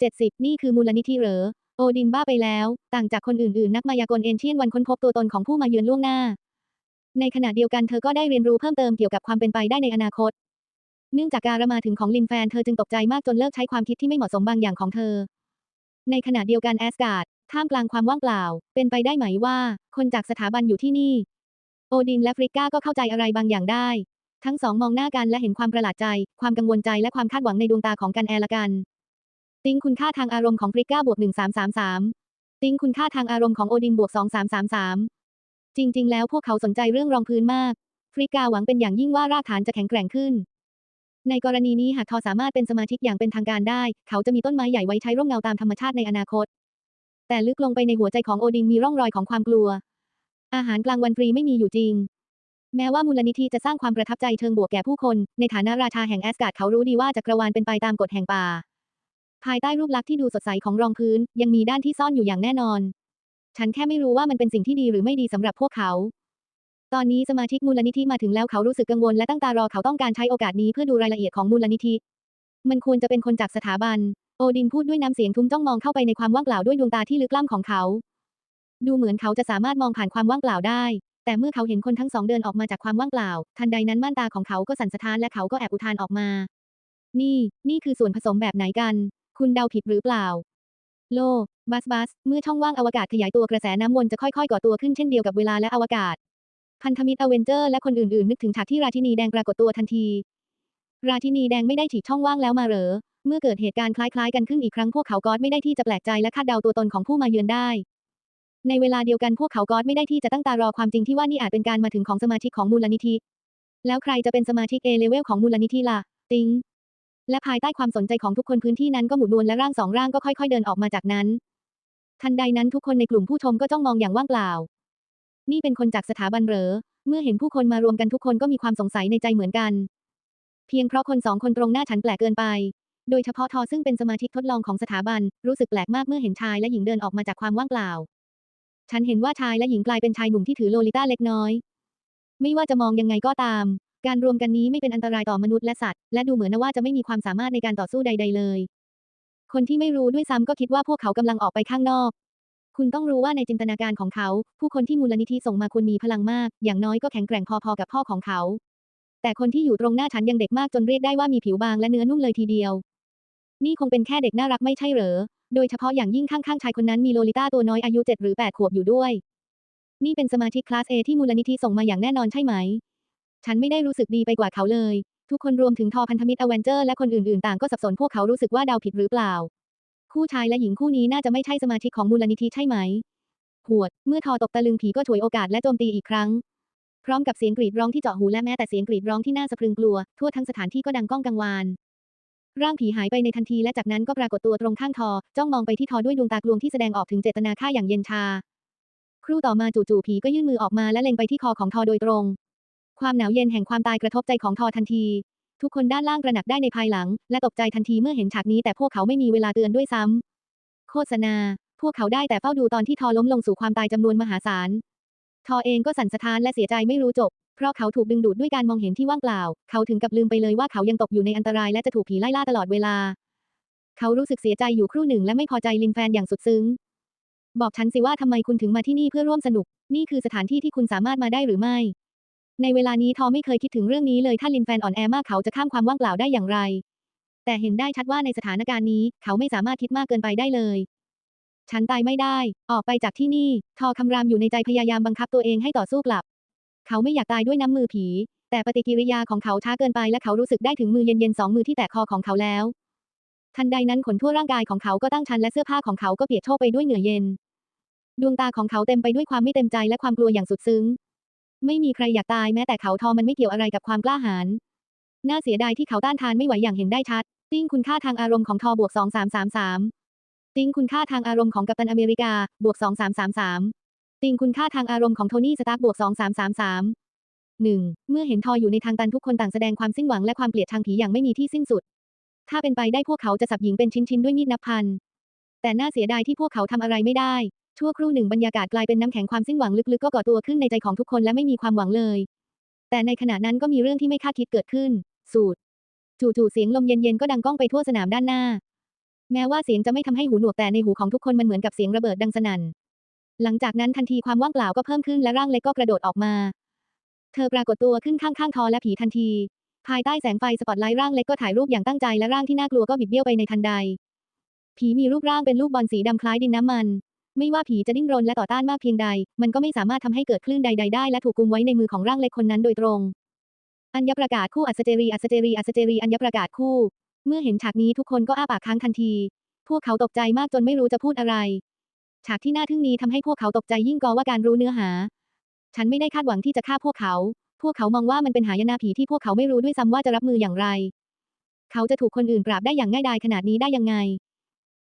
70 นี่คือมูลนิธิเหรอ โอดินบ้าไปแล้ว ต่างจากคนอื่นๆ นักมายากลเอนเชียนวันค้นพบตัวตนของผู้มาเยือนล่วงหน้า ในขณะเดียวกันเธอก็ได้เรียนรู้เพิ่มเติมเกี่ยวกับความเป็นไปได้ในอนาคต เนื่องจากการมาถึงของลินแฟนเธอจึงตกใจมากจนเลิกใช้ความคิดที่ไม่เหมาะสมบางอย่างของเธอ ในขณะเดียวกันแอสการ์ดท่ามกลางความว่างเปล่า เป็นไปได้ไหมว่า คนจากสถาบันอยู่ที่นี่ โอดินและฟริก้าก็เข้าใจอะไรบางอย่างได้ ทั้งสองมองหน้ากันและเห็นความประหลาดใจ ความกังวลใจและความคาดหวังในดวงตาของกันแอละกัน ติ้งคุณค่าทางอารมณ์ของฟริก้าบวก1333ติ้งคุณค่าทางอารมณ์ของโอดินบวก2333จริง ๆ แล้วพวกเขาสนใจเรื่องรองพื้นมากฟริก้าหวังเป็นอย่างยิ่งว่ารากฐานจะแข็งแกร่งขึ้น ในกรณีนี้หากทอสามารถเป็นสมาชิกอย่างเป็นทางการได้ เขาจะมีต้นไม้ใหญ่ไว้ใช้ร่มเงาตามธรรมชาติในอนาคต แต่ลึกลงไปในหัวใจของโอดินมีร่องรอยของความกลัว อาหารกลางวันฟรีไม่มีอยู่จริงแม้ว่ามูลนิธิจะสร้างความประทับใจเชิงบวกแก่ผู้คน ในฐานะราชาแห่งแอสการ์ดเขารู้ดีว่าจักรวาลเป็นไปตามกฎแห่งป่า ภายใต้รูปลักษณ์ที่ดูสดใสของรองพื้น ยังมีด้านที่ซ่อนอยู่อย่างแน่นอน ฉันแค่ไม่รู้ว่ามันเป็นสิ่งที่ดีหรือไม่ดีสำหรับพวกเขา ตอนนี้สมาชิกมูลนิธิมาถึงแล้วเขารู้สึกกังวลและตั้งตารอเขาต้องการใช้โอกาสนี้เพื่อดูรายละเอียดของมูลนิธิ มันควรจะเป็นคนจากสถาบัน โอดินพูดด้วยน้ำเสียงทุ้มจ้องมองเข้าไปในความว่างเปล่าด้วยดวงตาที่ลึกล้ำของเขา ดูเหมือนเขาจะสามารถมองผ่านความว่างเปล่าได้ แต่เมื่อเขาเห็นคนทั้งสองเดินออกมาจากความว่างเปล่า ทันใดนั้นม่านตาของเขาก็สั่นสะท้านและเขาก็แอบอุทานออกมา นี่ นี่คือส่วนผสมแบบไหนกัน คุณเดาผิดหรือเปล่า โล บัสบัส เมื่อช่องว่างอวกาศขยายตัวกระแสน้ำวนจะค่อยๆก่อตัวขึ้นเช่นเดียวกับเวลาและอวกาศ พันธมิตรอเวนเจอร์และคนอื่นๆ นึกถึงฉากที่ราชินีแดงปรากฏตัวทันที ราชินีแดงไม่ได้ฉีกช่องว่างแล้วมาเหรอ เมื่อเกิดเหตุการณ์คล้ายๆ กันขึ้นอีกครั้งพวกเขาก็ไม่ได้ที่จะแปลกใจและคาดเดาตัวตนของผู้มาเยือนได้ ในเวลาเดียวกันพวกเขาก็ไม่ได้ที่จะตั้งตารอความจริงที่ว่านี่อาจเป็นการมาถึงของสมาชิกของมูลนิธิ แล้วใครจะเป็นสมาชิก A level ของมูลนิธิล่ะ ติง และภายใต้ความสนใจของทุกคนพื้นที่นั้นก็หมุนวนและร่างสองร่างก็ค่อยๆเดินออกมาจากนั้น ทันใดนั้นทุกคนในกลุ่มผู้ชมก็จ้องมองอย่างว่างเปล่า นี่เป็นคนจากสถาบันเหรอ เมื่อเห็นผู้คนมารวมกันทุกคนก็มีความสงสัยในใจเหมือนกัน เพียงเพราะคนสองคนตรงหน้าฉันแปลกเกินไป โดยเฉพาะทอซึ่งเป็นสมาชิกทดลองของสถาบัน รู้สึกแปลกมากเมื่อเห็นชายและหญิงเดินออกมาจากความว่างเปล่า ฉันเห็นว่าชายและหญิงกลายเป็นชายหนุ่มที่ถือโลลิต้าเล็กน้อย ไม่ว่าจะมองยังไงก็ตาม การรวมกันนี้ไม่เป็นอันตรายต่อมนุษย์และสัตว์ และดูเหมือนว่าจะไม่มีความสามารถในการต่อสู้ใด ๆ เลย คนที่ไม่รู้ด้วยซ้ำก็คิดว่าพวกเขากำลังออกไปข้างนอก คุณต้องรู้ว่าในจินตนาการของเขา ผู้คนที่มูลนิธิส่งมาควรมีพลังมาก อย่างน้อยก็แข็งแกร่งพอๆกับพ่อของเขา แต่คนที่อยู่ตรงหน้าฉันยังเด็กมากจนเรียกได้ว่ามีผิวบางและเนื้อนุ่มเลยทีเดียว นี่คงเป็นแค่เด็กน่ารักไม่ใช่เหรอ โดยเฉพาะอย่างยิ่งข้างๆชายคนนั้นมีโลลิต้าตัวน้อยอายุ7หรือ8ขวบอยู่ด้วย นี่เป็นสมาชิกคลาส A ที่มูลนิธิส่งมาอย่างแน่นอนใช่ไหม ฉันไม่ได้รู้สึกดีไปกว่าเขาเลย ทุกคนรวมถึงทอพันธมิตรอเวนเจอร์และคนอื่นๆ ต่างก็สับสนพวกเขารู้สึกว่าเดาผิดหรือเปล่า คู่ชายและหญิงคู่นี้น่าจะไม่ใช่สมาชิกของมูลนิธิใช่ไหมหวด เมื่อทอตกตะลึงผีก็ฉวยโอกาสและโจมตีอีกครั้ง พร้อมกับเสียงกรีดร้องที่เจาะหูและแม้แต่เสียงกรีดร้องที่น่าสะพรึงกลัว ทั่วทั้งสถานที่ก็ดังก้องกังวาน ร่างผีหายไปในทันทีและจากนั้นก็ปรากฏตัวตรงข้างทอ จ้องมองไปที่ทอด้วยดวงตากลวงที่แสดงออกถึงเจตนาฆ่าอย่างเย็นชา ครู่ต่อมาจู่ๆผีก็ยื่นมือออกมาและเล็งไปที่คอของทอโดยตรง ความหนาวเย็นแห่งความตายกระทบใจของทอทันที ทุกคนด้านล่างกระหนักได้ในภายหลัง และตกใจทันทีเมื่อเห็นฉากนี้แต่พวกเขาไม่มีเวลาเตือนด้วยซ้ำ โฆษณา พวกเขาได้แต่เฝ้าดูตอนที่ทอล้มลงสู่ความตายจำนวนมหาศาล ทอเองก็สั่นสะท้านและเสียใจไม่รู้จบ เพราะเขาถูกดึงดูดด้วยการมองเห็นที่ว่างเปล่า เขาถึงกับลืมไปเลยว่าเขายังตกอยู่ในอันตรายและจะถูกผีไล่ล่าตลอดเวลา เขารู้สึกเสียใจอยู่ครู่หนึ่งและไม่พอใจลินแฟนอย่างสุดซึ้ง บอกฉันสิว่าทำไมคุณถึงมาที่นี่เพื่อร่วมสนุก นี่คือสถานที่ที่คุณสามารถมาได้หรือไม่ ในเวลานี้ทอไม่เคยคิดถึงเรื่องนี้เลยถ้าลินแฟนอ่อนแอมากเขาจะข้ามความว่างเปล่าได้อย่างไร แต่เห็นได้ชัดว่าในสถานการณ์นี้ เขาไม่สามารถคิดมากเกินไปได้เลย ฉันตายไม่ได้ ออกไปจากที่นี่ ทอคำรามอยู่ในใจพยายามบังคับตัวเองให้ต่อสู้กลับ เขาไม่อยากตายด้วยน้ำมือผี แต่ปฏิกิริยาของเขาช้าเกินไปและเขารู้สึกได้ถึงมือเย็นๆสองมือที่แตะคอของเขาแล้ว ทันใดนั้นขนทั่วร่างกายของเขาก็ตั้งชันและเสื้อผ้าของเขาก็เปียกโชกไปด้วยเหงื่อเย็น ดวงตาของเขาเต็มไปด้วยความไม่เต็มใจและความกลัวอย่างสุดซึ้ง ไม่มีใครอยากตายแม้แต่เขาทอมันไม่เกี่ยวอะไรกับความกล้าหาญน่าเสียดายที่เขาต้านทานไม่ไหวอย่างเห็นได้ชัด ติ้งคุณค่าทางอารมณ์ของทอบวก 2333 ติ้งคุณค่าทางอารมณ์ของกัปตันอเมริกาบวก 2333 ติ้งคุณค่าทางอารมณ์ของโทนี่สตาร์กบวก 2333 1. เมื่อเห็นทออยู่ในทางตันทุกคนต่างแสดงความสิ้นหวังและความเกลียดชังผีอย่างไม่มีที่สิ้นสุด ถ้าเป็นไปได้พวกเขาจะสับหญิงเป็นชิ้นๆด้วยมีดนับพัน แต่น่าเสียดายที่พวกเขาทำอะไรไม่ได้ ชั่วครู่หนึ่งบรรยากาศกลายเป็นน้ำแข็งความสิ้นหวังลึกๆก็ก่อตัวขึ้นในใจของทุกคนและไม่มีความหวังเลย แต่ในขณะนั้นก็มีเรื่องที่ไม่คาดคิดเกิดขึ้น สูดจู่ๆเสียงลมเย็นๆก็ดังก้องไปทั่วสนามด้านหน้า แม้ว่าเสียงจะไม่ทำให้หูหนวกแต่ในหูของทุกคนมันเหมือนกับเสียงระเบิดดังสนั่น หลังจากนั้นทันทีความว่างเปล่าก็เพิ่มขึ้นและร่างเล็กก็กระโดดออกมา เธอปรากฏตัวขึ้นข้างๆทอและผีทันที ภายใต้แสงไฟสปอตไลท์ร่างเล็กก็ถ่ายรูปอย่างตั้งใจและร่างที่น่ากลัวก็บิดเบี้ยวไปในทันใดผีมีรูปร่างเป็นลูกบอลสีดำคล้ายดินน้ำมัน ไม่ว่าผีจะดิ้นรนและต่อต้านมากเพียงใด มันก็ไม่สามารถทำให้เกิดคลื่นใดๆได้และถูกกุมไว้ในมือของร่างเล็กคนนั้นโดยตรง อัญญประกาศคู่อัศเจรีอัศเจรีอัศเจรีอัญญประกาศคู่ เมื่อเห็นฉากนี้ทุกคนก็อ้าปากค้างทันที พวกเขาตกใจมากจนไม่รู้จะพูดอะไร ฉากที่น่าทึ่งนี้ทำให้พวกเขาตกใจยิ่งกว่าการรู้เนื้อหา ฉันไม่ได้คาดหวังที่จะฆ่าพวกเขา พวกเขามองว่ามันเป็นหายนะผีที่พวกเขาไม่รู้ด้วยซ้ำว่าจะรับมืออย่างไร เขาจะถูกคนอื่นปราบได้อย่างง่ายดายขนาดนี้ได้ยังไง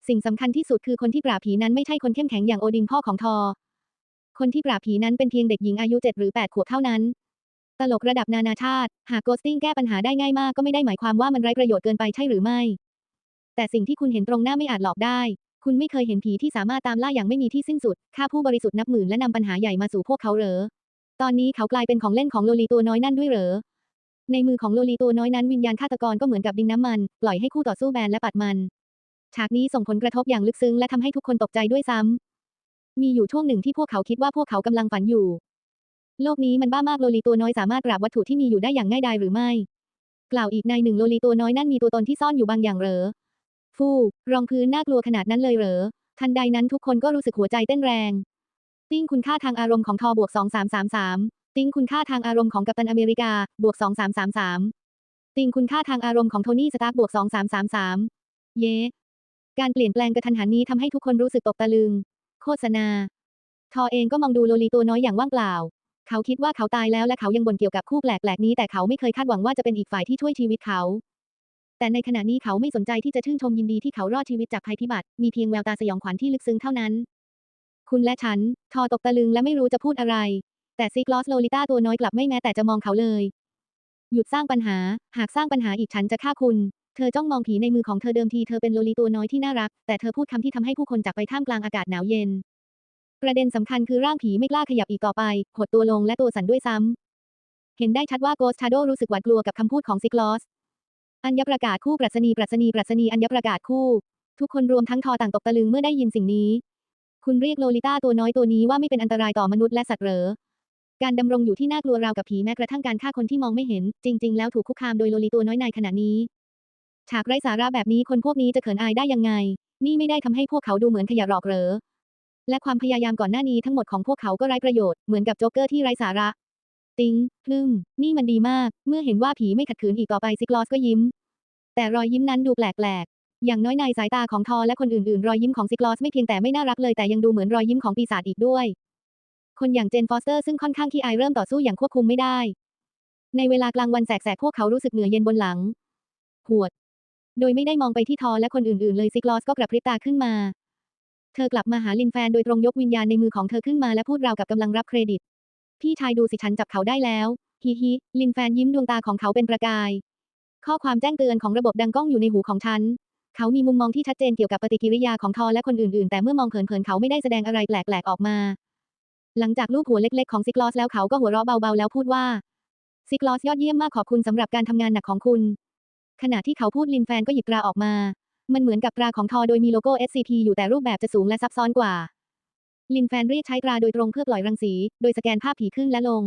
สิ่งสำคัญที่สุดคือคนที่ปราบผีนั้นไม่ใช่คนเข้มแข็งอย่างโอดินพ่อของทอ คนที่ปราบผีนั้นเป็นเพียงเด็กหญิงอายุเจ็ดหรือแปดขวบเท่านั้น ตลกระดับนานาชาติ หากโกสติ้งแก้ปัญหาได้ง่ายมากก็ไม่ได้หมายความว่ามันไร้ประโยชน์เกินไปใช่หรือไม่ แต่สิ่งที่คุณเห็นตรงหน้าไม่อาจหลอกได้ คุณไม่เคยเห็นผีที่สามารถตามล่าอย่างไม่มีที่สิ้นสุดฆ่าผู้บริสุทธิ์นับหมื่นและนำปัญหาใหญ่มาสู่พวกเขาเหรอ ตอนนี้เขากลายเป็นของเล่นของโลลีตัวน้อยนั่นด้วยเหรอในมือของโลลีตัวน้อยนั้นวิญญาณฆาตกรก็เหมือนกับดินน้ำมัน ปล่อยให้คู่ต่อสู้แบนและปัดมัน ฉากนี้ส่งผลกระทบอย่างลึกซึ้งและทำให้ทุกคนตกใจด้วยซ้ำมีอยู่ช่วงหนึ่งที่พวกเขาคิดว่าพวกเขากำลังฝันอยู่ โลกนี้มันบ้ามากโลลีตัวน้อยสามารถกราบวัตถุที่มีอยู่ได้อย่างง่ายดายหรือไม่ กล่าวอีกในหนึ่งโลลีตัวน้อยนั่นมีตัวตนที่ซ่อนอยู่บางอย่างเหรอ ฟูรองพื้นน่ากลัวขนาดนั้นเลยเหรอ ทันใดนั้นทุกคนก็รู้สึกหัวใจเต้นแรง ติ้งคุณค่าทางอารมณ์ของทอบวก2333ติ้งคุณค่าทางอารมณ์ของกัปตันอเมริกาบวก2333ติ้งคุณค่าทางอารมณ์ของโทนี่สตาร์บวก2333เย้ การเปลี่ยนแปลงกระทันหันนี้ทำให้ทุกคนรู้สึกตกตะลึง โฆษณา ทอเองก็มองดูโลลีตัวน้อยอย่างว่างเปล่า เขาคิดว่าเขาตายแล้วและเขายังบ่นเกี่ยวกับคู่แปลกๆนี้แต่เขาไม่เคยคาดหวังว่าจะเป็นอีกฝ่ายที่ช่วยชีวิตเขา แต่ในขณะนี้เขาไม่สนใจที่จะชื่นชมยินดีที่เขารอดชีวิตจากภัยพิบัติ มีเพียงแววตาสยองขวัญที่ลึกซึ้งเท่านั้น คุณและฉัน ทอตกตะลึงและไม่รู้จะพูดอะไร แต่ซิกลอสโลลิต้าตัวน้อยกลับไม่แม้แต่จะมองเขาเลย หยุดสร้างปัญหา หากสร้างปัญหาอีกฉันจะฆ่าคุณ เธอจ้องมองผีในมือของเธอเดิมทีเธอเป็นโลลีตัวน้อยที่น่ารัก แต่เธอพูดคำที่ทำให้ผู้คนจากไปท่ามกลางอากาศหนาวเย็น ประเด็นสำคัญคือร่างผีไม่กล้าขยับอีกต่อไป หดตัวลงและตัวสั่นด้วยซ้ำ เห็นได้ชัดว่าโกสชาโดรู้สึกหวาดกลัวกับคำพูดของซิกลอส อัญญประกาศคู่ปรัชนีปรัชนีปรัชนีอัญญประกาศคู่ ทุกคนรวมทั้งทอต่างตกตะลึงเมื่อได้ยินสิ่งนี้ คุณเรียกโลลิต้าตัวน้อยตัวนี้ว่าไม่เป็นอันตรายต่อมนุษย์และสัตว์เหรอการดำรงอยู่ที่น่ากลัวราวกับผีแม้กระทั่งการฆ่าคนที่มองไม่เห็น จริง ๆ แล้วถูกคุกคามโดยโลลีตัวน้อยในขณะนี้ ฉากไร้สาระแบบนี้คนพวกนี้จะเขินอายได้ยังไง นี่ไม่ได้ทำให้พวกเขาดูเหมือนขยะหรอกเหรอ และความพยายามก่อนหน้านี้ทั้งหมดของพวกเขาก็ไร้ประโยชน์เหมือนกับโจ๊กเกอร์ที่ไร้สาระ ติงพลึมนี่มันดีมาก เมื่อเห็นว่าผีไม่ขัดขืนอีกต่อไปซิกลอสก็ยิ้ม แต่รอยยิ้มนั้นดูแปลกๆ อย่างน้อยในสายตาของทอและคนอื่นๆ รอยยิ้มของซิกลอสไม่เพียงแต่ไม่น่ารักเลยแต่ยังดูเหมือนรอยยิ้มของปีศาจอีกด้วย คนอย่างเจนฟอสเตอร์ซึ่งค่อนข้างขี้อายเริ่มต่อสู้อย่างควบคุมไม่ได้ ในเวลากลางวันแสกๆพวกเขารู้สึกเหนื่อยเย็นบนหลังหวด โดยไม่ได้มองไปที่ทอและคนอื่นๆเลยซิกลอสก็กระพริบตาขึ้นมา เธอกลับมาหาลินแฟนโดยตรงยกวิญญาณในมือของเธอขึ้นมาและพูดราวกับกำลังรับเครดิต พี่ชายดูสิฉันจับเขาได้แล้วฮิฮิลินแฟนยิ้มดวงตาของเขาเป็นประกาย ข้อความแจ้งเตือนของระบบดังก้องอยู่ในหูของฉัน เขามีมุมมองที่ชัดเจนเกี่ยวกับปฏิกิริยาของทอและคนอื่นๆ แต่เมื่อมองเผินๆเขาไม่ได้แสดงอะไรแปลกๆออกมา หลังจากลูกหัวเล็กๆของซิกลอสแล้วเขาก็หัวเราะเบาๆแล้วพูดว่าซิกลอสยอดเยี่ยมมากขอบคุณสำหรับการทำงานหนักของคุณ ขณะที่เขาพูดลินแฟนก็หยิบตราออกมา มันเหมือนกับตราของทอโดยมีโลโก้ SCP อยู่แต่รูปแบบจะสูงและซับซ้อนกว่า ลินแฟนเรียกใช้ตราโดยตรงเพื่อปล่อยรังสี โดยสแกนภาพผีขึ้นและลง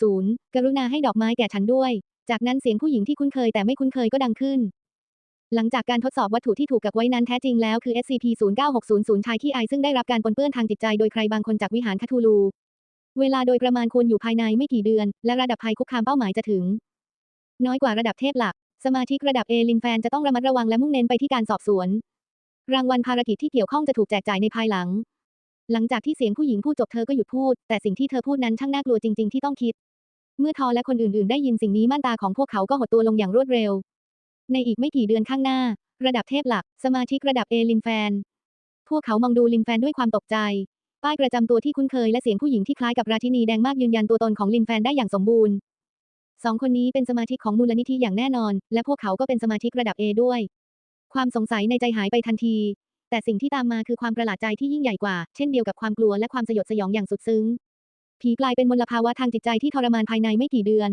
ศูนย์กรุณาให้ดอกไม้แก่ฉันด้วย จากนั้นเสียงผู้หญิงที่คุ้นเคยแต่ไม่คุ้นเคยก็ดังขึ้น หลังจากการทดสอบวัตถุที่ถูกกักไว้นั้นแท้จริงแล้วคือ SCP-0960 ชายขี้อซึ่งได้รับการปนเปื้อนทางจิตใจโดยใครบางคนจากวิหารคาทูลู เวลาโดยประมาณควรอยู่ภายในไม่กี่เดือน และระดับภัยคุกคามเป้าหมายจะถึง น้อยกว่าระดับเทพหลัก สมาชิกระดับเอลินแฟนจะต้องระมัดระวังและมุ่งเน้นไปที่การสอบสวน รางวัลภารกิจที่เกี่ยวข้องจะถูกแจกจ่ายในภายหลัง หลังจากที่เสียงผู้หญิงพูดจบเธอก็หยุดพูด แต่สิ่งที่เธอพูดนั้นช่างน่ากลัวจริง ๆ ที่ต้องคิด เมื่อทอและคนอื่น ๆ ได้ยินสิ่งนี้ม่านตาของพวกเขาก็หดตัวลงอย่างรวดเร็ว ในอีกไม่กี่เดือนข้างหน้า ระดับเทพหลัก สมาชิกระดับเอลินแฟน พวกเขามองดูลินแฟนด้วยความตกใจ ป้ายประจำตัวที่คุ้นเคยและเสียงผู้หญิงที่คล้ายกับราชินีแดงมากยืนยันตัวตนของลินแฟนได้อย่างสมบูรณ์ สองคนนี้เป็นสมาชิกของมูลนิธิอย่างแน่นอน และพวกเขาก็เป็นสมาชิกระดับ A ด้วย ความสงสัยในใจหายไปทันที แต่สิ่งที่ตามมาคือความประหลาดใจที่ยิ่งใหญ่กว่า เช่นเดียวกับความกลัวและความสยดสยองอย่างสุดซึ้ง ผีกลายเป็นมลภาวะทางจิตใจที่ทรมานภายในไม่กี่เดือน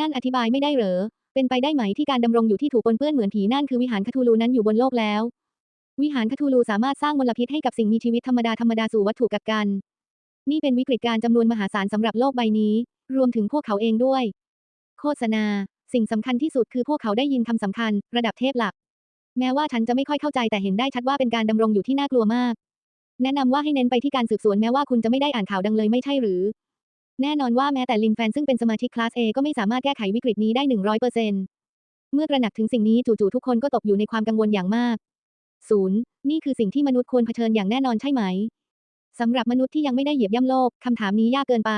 นั่นอธิบายไม่ได้เหรอ เป็นไปได้ไหมที่การดำรงอยู่ที่ถูกปนเปื้อนเหมือนผีนั่นคือวิหารคาทูลูนั้นอยู่บนโลกแล้ว วิหารคาทูลูสามารถสร้างมลพิษให้กับสิ่งมีชีวิตธรรมดาธรรมดาสู่วัตถุกักกัน นี่เป็นวิกฤตการ์จำนวนมหาศาลสำหรับโลกใบนี้ รวมถึงพวกเขาเองด้วย ฆษณา สิ่งสำคัญที่สุดคือพวกเขาได้ยินคำสำคัญ ระดับเทพหลัก แม้ว่าฉันจะไม่ค่อยเข้าใจแต่เห็นได้ชัดว่าเป็นการดำรงอยู่ที่น่ากลัวมาก แนะนำว่าให้เน้นไปที่การสืบสวนแม้ว่าคุณจะไม่ได้อ่านข่าวดังเลยไม่ใช่หรือ แน่นอนว่าแม้แต่ลินแฟนซึ่งเป็นสมาชิกคลาส A ก็ไม่สามารถแก้ไขวิกฤตนี้ได้100%เซ็นต์เมื่อตระหนักถึงสิ่งนี้จู่ๆทุกคนก็ตกอยู่ในความกังวลอย่างมากศูนย์นี่คือสิ่งที่มนุษย์ควรเผชิญอย่างแน่นอนใช่ไหมสำหรับมนุษย์ที่ยังไม่ได้เหยียบย่ำโลกคำถามนี้ยากเกินไป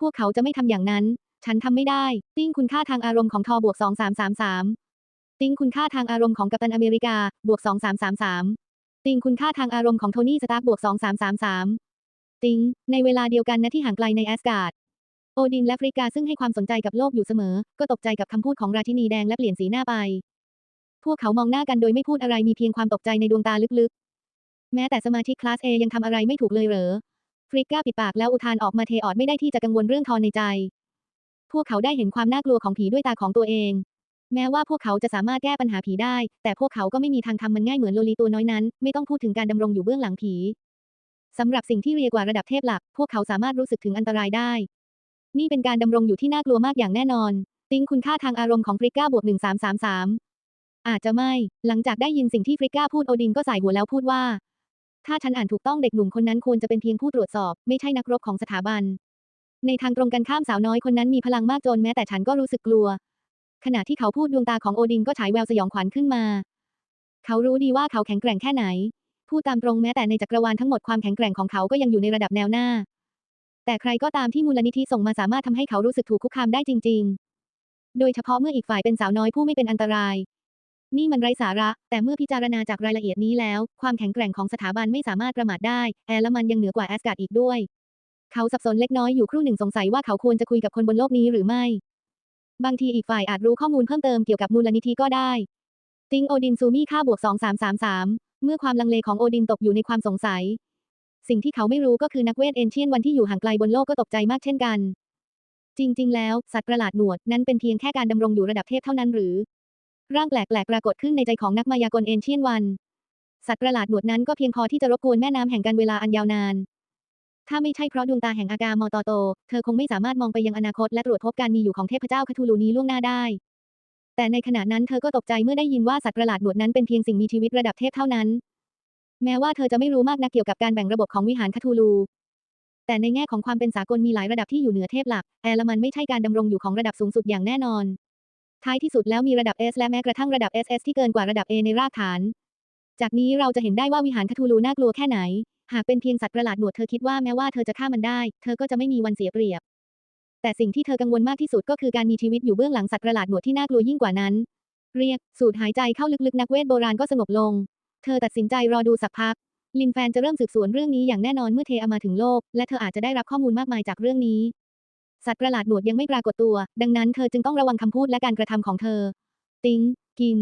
พวกเขาจะไม่ทำอย่างนั้น ฉันทำไม่ได้ ติ้งคุณค่าทางอารมณ์ของทอบวก 2333 ติ้งคุณค่าทางอารมณ์ของกัปตันอเมริกา บวก 2333 ติ้งคุณค่าทางอารมณ์ของโทนี่สตาร์บวก 2333 ติ้ง ในเวลาเดียวกันนะที่ห่างไกลในแอสการ์ด โอดินและฟริกาซึ่งให้ความสนใจกับโลกอยู่เสมอ ก็ตกใจกับคำพูดของราชินีแดงและเปลี่ยนสีหน้าไป พวกเขามองหน้ากันโดยไม่พูดอะไรมีเพียงความตกใจในดวงตาลึกๆ แม้แต่สมาชิกคลาส A ยังทำอะไรไม่ถูกเลยเหรอฟริกาปิดปากแล้วอุทานออกมาเทออดไม่ได้ที่จะกังวลเรื่องทอนในใจ พวกเขาได้เห็นความน่ากลัวของผีด้วยตาของตัวเอง แม้ว่าพวกเขาจะสามารถแก้ปัญหาผีได้ แต่พวกเขาก็ไม่มีทางทำมันง่ายเหมือนโลลีตัวน้อยนั้น ไม่ต้องพูดถึงการดำรงอยู่เบื้องหลังผีสำหรับสิ่งที่เรียกว่าระดับเทพหลัก พวกเขาสามารถรู้สึกถึงอันตรายได้ นี่เป็นการดำรงอยู่ที่น่ากลัวมากอย่างแน่นอน ติ้งคุณค่าทางอารมณ์ของฟริก้าบวก1333อาจจะไม่ หลังจากได้ยินสิ่งที่ฟริก้าพูดโอดินก็สายหัวแล้วพูดว่า ถ้าฉันอ่านถูกต้องเด็กหนุ่มคนนั้นควรจะเป็นเพียงผู้ตรวจสอบ ไม่ใช่นักรบของสถาบัน ในทางตรงกันข้ามสาวน้อยคนนั้นมีพลังมากจนแม้แต่ฉันก็รู้สึกกลัว ขณะที่เขาพูดดวงตาของโอดินก็ฉายแววสยองขวัญขึ้นมา เขารู้ดีว่าเขาแข็งแกร่งแค่ไหน พูดตามตรงแม้แต่ในจักรวาลทั้งหมดความแข็งแกร่งของเขาก็ยังอยู่ในระดับแนวหน้า แต่ใครก็ตามที่มูลนิธิส่งมาสามารถทำให้เขารู้สึกถูกคุกคามได้จริง ๆ โดยเฉพาะเมื่ออีกฝ่ายเป็นสาวน้อยผู้ไม่เป็นอันตราย นี่มันไร้สาระ แต่เมื่อพิจารณาจากรายละเอียดนี้แล้ว ความแข็งแกร่งของสถาบันไม่สามารถประมาทได้ แอลมันยังเหนือกว่าแอสการ์ดอีกด้วย เขาสับสนเล็กน้อยอยู่ครู่หนึ่งสงสัยว่าเขาควรจะคุยกับคนบนโลกนี้หรือไม่ บางทีอีกฝ่ายอาจรู้ข้อมูลเพิ่มเติมเกี่ยวกับมูลนิธิก็ได้ ติงโอดินซูมี่ค่าบวก 2333 เมื่อความลังเลของโอดินตกอยู่ในความสงสัย สิ่งที่เขาไม่รู้ก็คือนักเวทเอนเชียนวันที่อยู่ห่างไกลบนโลกก็ตกใจมากเช่นกัน จริง ๆ แล้วสัตว์ประหลาดหนวดนั้นเป็นเพียงแค่การดำรงอยู่ระดับเทพเท่านั้นหรือ ร่างแปลกๆปรากฏขึ้นในใจของนักมายากลเอนเชียนวัน สัตว์ประหลาดหนวดนั้นก็เพียงพอที่จะรบกวนแม่น้ำแห่งการเวลาอันยาวนาน ถ้าไม่ใช่เพราะดวงตาแห่งอากามอตโต เธอคงไม่สามารถมองไปยังอนาคตและตรวจพบการมีอยู่ของเทพเจ้าคาทูลูนี้ล่วงหน้าได้ แต่ในขณะนั้นเธอก็ตกใจเมื่อได้ยินว่าสัตว์ประหลาดหนวดนั้นเป็นเพียงสิ่งมีชีวิตระดับเทพเท่านั้น แม้ว่าเธอจะไม่รู้มากนักเกี่ยวกับการแบ่งระบบของวิหารคาทูลู แต่ในแง่ของความเป็นสากลมีหลายระดับที่อยู่เหนือเทพหลัก แอลมันไม่ใช่การดำรงอยู่ของระดับสูงสุดอย่างแน่นอน ท้ายที่สุดแล้วมีระดับ S และแม้กระทั่งระดับ SS ที่เกินกว่าระดับ A ในรากฐาน จากนี้เราจะเห็นได้ว่าวิหารคาทูลูน่ากลัวแค่ไหน หากเป็นเพียงสัตว์ประหลาดหนวดเธอคิดว่าแม้ว่าเธอจะฆ่ามันได้ เธอก็จะไม่มีวันเสียเปรียบ แต่สิ่งที่เธอกังวลมากที่สุดก็คือการมีชีวิตอยู่เบื้องหลังสัตว์ประหลาดหนวดที่น่ากลัวยิ่งกว่านั้น เรียก สูดหายใจเข้าลึกๆนักเวทโบราณก็สงบลง เธอตัดสินใจรอดูสักพัก ลินแฟนจะเริ่มสืบสวนเรื่องนี้อย่างแน่นอนเมื่อเทอามาถึงโลก และเธออาจจะได้รับข้อมูลมากมายจากเรื่องนี้ สัตว์ประหลาดหนวดยังไม่ปรากฏตัว ดังนั้นเธอจึงต้องระวังคำพูดและการกระทำของเธอ ติงกิน